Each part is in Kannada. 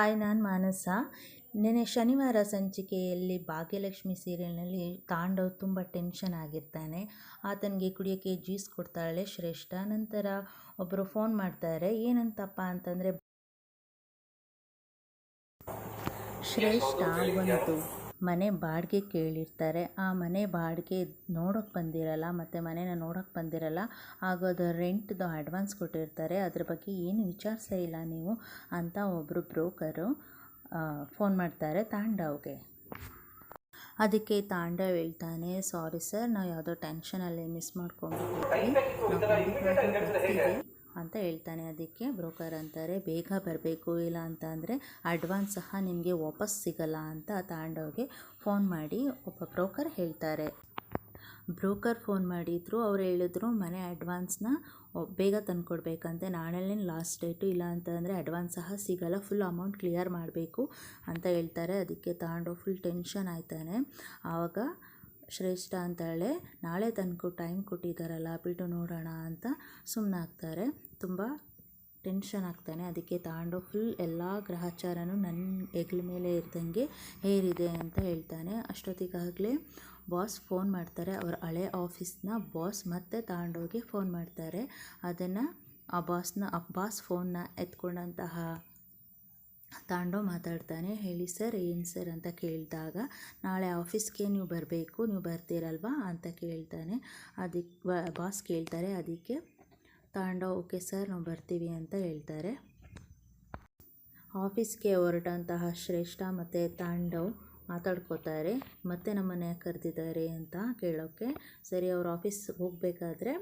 ಹಾಯ್, ನಾನು ಮಾನಸ. ನೆನೆ ಶನಿವಾರ ಸಂಚಿಕೆಯಲ್ಲಿ ಭಾಗ್ಯಲಕ್ಷ್ಮಿ ಸೀರಿಯಲ್ನಲ್ಲಿ ತಾಂಡವ್ ತುಂಬ ಟೆನ್ಷನ್ ಆಗಿರ್ತಾನೆ. ಆತನಿಗೆ ಕುಡಿಯೋಕ್ಕೆ ಜ್ಯೂಸ್ ಕೊಡ್ತಾಳೆ ಶ್ರೇಷ್ಠ. ನಂತರ ಒಬ್ಬರು ಫೋನ್ ಮಾಡ್ತಾರೆ, ಏನಂತಪ್ಪ ಅಂತಂದರೆ ಶ್ರೇಷ್ಠ ಬಂತು. ಮನೆ ಬಾಡಿಗೆ ಕೇಳಿರ್ತಾರೆ. ಆ ಮನೆ ಬಾಡಿಗೆ ನೋಡೋಕ್ಕೆ ಬಂದಿರಲ್ಲ, ಮತ್ತು ಮನೇನ ನೋಡೋಕ್ಕೆ ಬಂದಿರಲ್ಲ ಹಾಗೂ ಅದು ರೆಂಟ್ದು ಅಡ್ವಾನ್ಸ್ ಕೊಟ್ಟಿರ್ತಾರೆ. ಅದ್ರ ಬಗ್ಗೆ ಏನು ವಿಚಾರಿಸೇ ಇಲ್ಲ ನೀವು ಅಂತ ಒಬ್ಬರು ಬ್ರೋಕರು ಫೋನ್ ಮಾಡ್ತಾರೆ ತಾಂಡವ್ಗೆ. ಅದಕ್ಕೆ ತಾಂಡವ್ ಹೇಳ್ತಾನೆ, ಸಾರಿ ಸರ್, ನಾವು ಯಾವುದೋ ಟೆನ್ಷನಲ್ಲಿ ಮಿಸ್ ಮಾಡ್ಕೊಂಡು ಅಂತ ಹೇಳ್ತಾನೆ. ಅದಕ್ಕೆ ಬ್ರೋಕರ್ ಅಂತಾರೆ, ಬೇಗ ಬರಬೇಕು, ಇಲ್ಲ ಅಂತ ಅಂದರೆ ಅಡ್ವಾನ್ಸ್ ಸಹ ನಿಮಗೆ ವಾಪಸ್ ಸಿಗಲ್ಲ ಅಂತ ತಾಂಡವ್ಗೆ ಫೋನ್ ಮಾಡಿ ಒಬ್ಬ ಬ್ರೋಕರ್ ಹೇಳ್ತಾರೆ. ಬ್ರೋಕರ್ ಫೋನ್ ಮಾಡಿದ್ರು, ಅವ್ರು ಹೇಳಿದ್ರು, ಮನೆ ಅಡ್ವಾನ್ಸ್ನ ಬೇಗ ತಂದುಕೊಡ್ಬೇಕಂತೆ ನಾಳೆನೇ ಲಾಸ್ಟ್ ಡೇಟು ಇಲ್ಲ ಅಂತಂದರೆ ಅಡ್ವಾನ್ಸ್ ಸಹ ಸಿಗಲ್ಲ, ಫುಲ್ ಅಮೌಂಟ್ ಕ್ಲಿಯರ್ ಮಾಡಬೇಕು ಅಂತ ಹೇಳ್ತಾರೆ. ಅದಕ್ಕೆ ತಾಂಡೋ ಫುಲ್ ಟೆನ್ಷನ್ ಆಯ್ತಾನೆ. ಆವಾಗ ಶ್ರೇಷ್ಠ ಅಂತಾಳೆ ನಾಳೆ ತನಕ ಟೈಮ್ ಕೊಟ್ಟಿದ್ದಾರಲ್ಲ ಬಿಟ್ಟು ನೋಡೋಣ ಅಂತ ಸುಮ್ಮನಾಗ್ತಾರೆ ತುಂಬ ಟೆನ್ಷನ್ ಆಗ್ತಾನೆ. ಅದಕ್ಕೆ ತಗೊಂಡು ಫುಲ್ ಎಲ್ಲ ಗ್ರಹಚಾರನೂ ನನ್ನ ಹೆಗ್ಲ ಮೇಲೆ ಇರ್ದಂಗೆ ಹೇರಿದೆ ಅಂತ ಹೇಳ್ತಾನೆ. ಅಷ್ಟೊತ್ತಿಗಾಗಲೇ ಬಾಸ್ ಫೋನ್ ಮಾಡ್ತಾರೆ. ಅವ್ರ ಹಳೆ ಆಫೀಸ್ನ ಬಾಸ್ ಮತ್ತೆ ತಗೊಂಡೋಗಿ ಫೋನ್ ಮಾಡ್ತಾರೆ. ಅದನ್ನು ಆ ಬಾಸ್ನ ಆ ಬಾಸ್ ಫೋನ್ನ ಎತ್ಕೊಂಡಂತಹ ತಾಂಡೋ ಮಾತಾಡ್ತಾನೆ, ಹೇಳಿ ಸರ್, ಏನು ಸರ್ ಅಂತ ಕೇಳಿದಾಗ, ನಾಳೆ ಆಫೀಸ್ಗೆ ನೀವು ಬರಬೇಕು, ನೀವು ಬರ್ತೀರಲ್ವಾ? ಅಂತ ಕೇಳ್ತಾನೆ. ಅದಕ್ಕೆ ಬಾಸ್ ಕೇಳ್ತಾರೆ ಅದಕ್ಕೆ ತಾಂಡೋ, ಓಕೆ ಸರ್, ನಾವು ಬರ್ತೀವಿ ಅಂತ ಹೇಳ್ತಾರೆ. ಆಫೀಸ್ಗೆ ಹೊರಟಂತಹ ಶ್ರೇಷ್ಠ ಮತ್ತು ತಾಂಡವ್ ಮಾತಾಡ್ಕೋತಾರೆ, ಮತ್ತೆ ನಮ್ಮನ್ನು ಕರೆದಿದ್ದಾರೆ ಅಂತ ಕೇಳೋಕ್ಕೆ ಸರಿ, ಅವ್ರ ಆಫೀಸ್ ಹೋಗಬೇಕಾದ್ರೆ,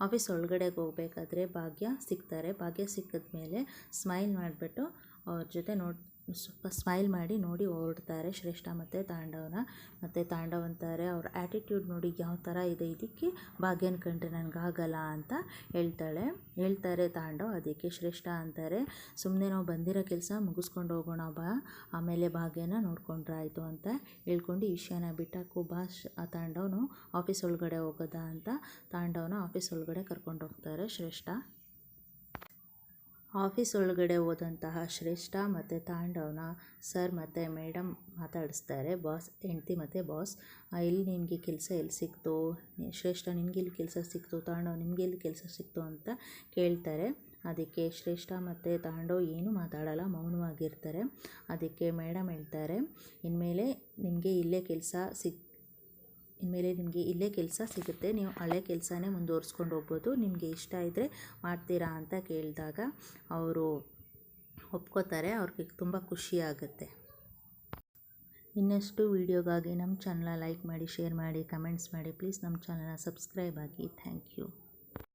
ಆಫೀಸ್ ಒಳಗಡೆಗೆ ಹೋಗಬೇಕಾದ್ರೆ ಭಾಗ್ಯ ಸಿಗ್ತಾರೆ. ಭಾಗ್ಯ ಸಿಕ್ಕಿದ ಮೇಲೆ ಸ್ಮೈಲ್ ಮಾಡಿಬಿಟ್ಟು ಅವ್ರ ಜೊತೆ ನೋಡಿ, ಸ್ವಲ್ಪ ಸ್ಮೈಲ್ ಮಾಡಿ ನೋಡಿ ಹೊರಡ್ತಾರೆ ಶ್ರೇಷ್ಠ ಮತ್ತು ತಾಂಡವನ. ಮತ್ತು ತಾಂಡವ್ ಅಂತಾರೆ, ಅವ್ರ ಆ್ಯಟಿಟ್ಯೂಡ್ ನೋಡಿ ಯಾವ ಥರ ಇದೆ, ಇದಕ್ಕೆ ಭಾಗ್ಯನ ಕಂಡ್ರೆ ನನಗಾಗಲ್ಲ ಅಂತ ಹೇಳ್ತಾಳೆ. ಹೇಳ್ತಾರೆ ತಾಂಡವ್, ಅದಕ್ಕೆ ಶ್ರೇಷ್ಠ ಅಂತಾರೆ. ಸುಮ್ಮನೆ ನಾವು ಬಂದಿರೋ ಕೆಲಸ ಮುಗಿಸ್ಕೊಂಡು ಹೋಗೋಣ ಬಾ. ಆಮೇಲೆ ಭಾಗ್ಯನ ನೋಡ್ಕೊಂಡ್ರೆ ಆಯಿತು ಅಂತ ಹೇಳ್ಕೊಂಡು ಈಶಾನ ಬಿಟ್ಟಾಕು ಬಾ ಆ ತಾಂಡವನು ಆಫೀಸ್ ಒಳಗಡೆ ಹೋಗೋದಾ ಅಂತ ತಾಂಡವನ ಆಫೀಸ್ ಒಳಗಡೆ ಕರ್ಕೊಂಡು ಹೋಗ್ತಾರೆ ಶ್ರೇಷ್ಠ. ಆಫೀಸ್ ಒಳಗಡೆ ಹೋದಂತಹ ಶ್ರೇಷ್ಠ ಮತ್ತು ತಾಂಡವನ ಸರ್ ಮತ್ತು ಮೇಡಮ್ ಮಾತಾಡಿಸ್ತಾರೆ. ಬಾಸ್, ಹೆಂಡ್ತಿ ಮತ್ತು ಬಾಸ್ ಎಲ್ಲಿ ನಿಮಗೆ ಕೆಲಸ ಎಲ್ಲಿ ಸಿಕ್ತು? ಶ್ರೇಷ್ಠ ನಿನಗೆಲ್ಲಿ ಕೆಲಸ ಸಿಕ್ತು? ತಾಂಡವ್ ನಿಮಗೆಲ್ಲಿ ಕೆಲಸ ಸಿಕ್ತು? ಅಂತ ಕೇಳ್ತಾರೆ. ಅದಕ್ಕೆ ಶ್ರೇಷ್ಠ ಮತ್ತು ತಾಂಡವ್ ಏನೂ ಮಾತಾಡಲ್ಲ, ಮೌನವಾಗಿರ್ತಾರೆ. ಅದಕ್ಕೆ ಮೇಡಮ್ ಹೇಳ್ತಾರೆ, ಇನ್ಮೇಲೆ ನಿಮಗೆ ಇಲ್ಲೇ ಕೆಲಸ ಸಿಕ್ ಇನ್ಮೇಲೆ ನಿಮಗೆ ಇಲ್ಲೇ ಕೆಲಸ ಸಿಗುತ್ತೆ. ನೀವು ಹಳೆ ಕೆಲಸನೇ ಮುಂದುವರ್ಸ್ಕೊಂಡು ಹೋಗ್ಬೋದು. ನಿಮಗೆ ಇಷ್ಟ ಇದ್ದರೆ ಮಾಡ್ತೀರಾ ಅಂತ ಕೇಳಿದಾಗ ಅವರು ಒಪ್ಕೋತಾರೆ. ಅವ್ರಿಗೆ ತುಂಬ ಖುಷಿ ಆಗುತ್ತೆ. ಇನ್ನಷ್ಟು ವೀಡಿಯೋಗಾಗಿ ನಮ್ಮ ಚಾನಲ ಲೈಕ್ ಮಾಡಿ, ಶೇರ್ ಮಾಡಿ, ಕಮೆಂಟ್ಸ್ ಮಾಡಿ. ಪ್ಲೀಸ್ ನಮ್ಮ ಚಾನಲ್ನ ಸಬ್ಸ್ಕ್ರೈಬ್ ಆಗಿ. Thank you.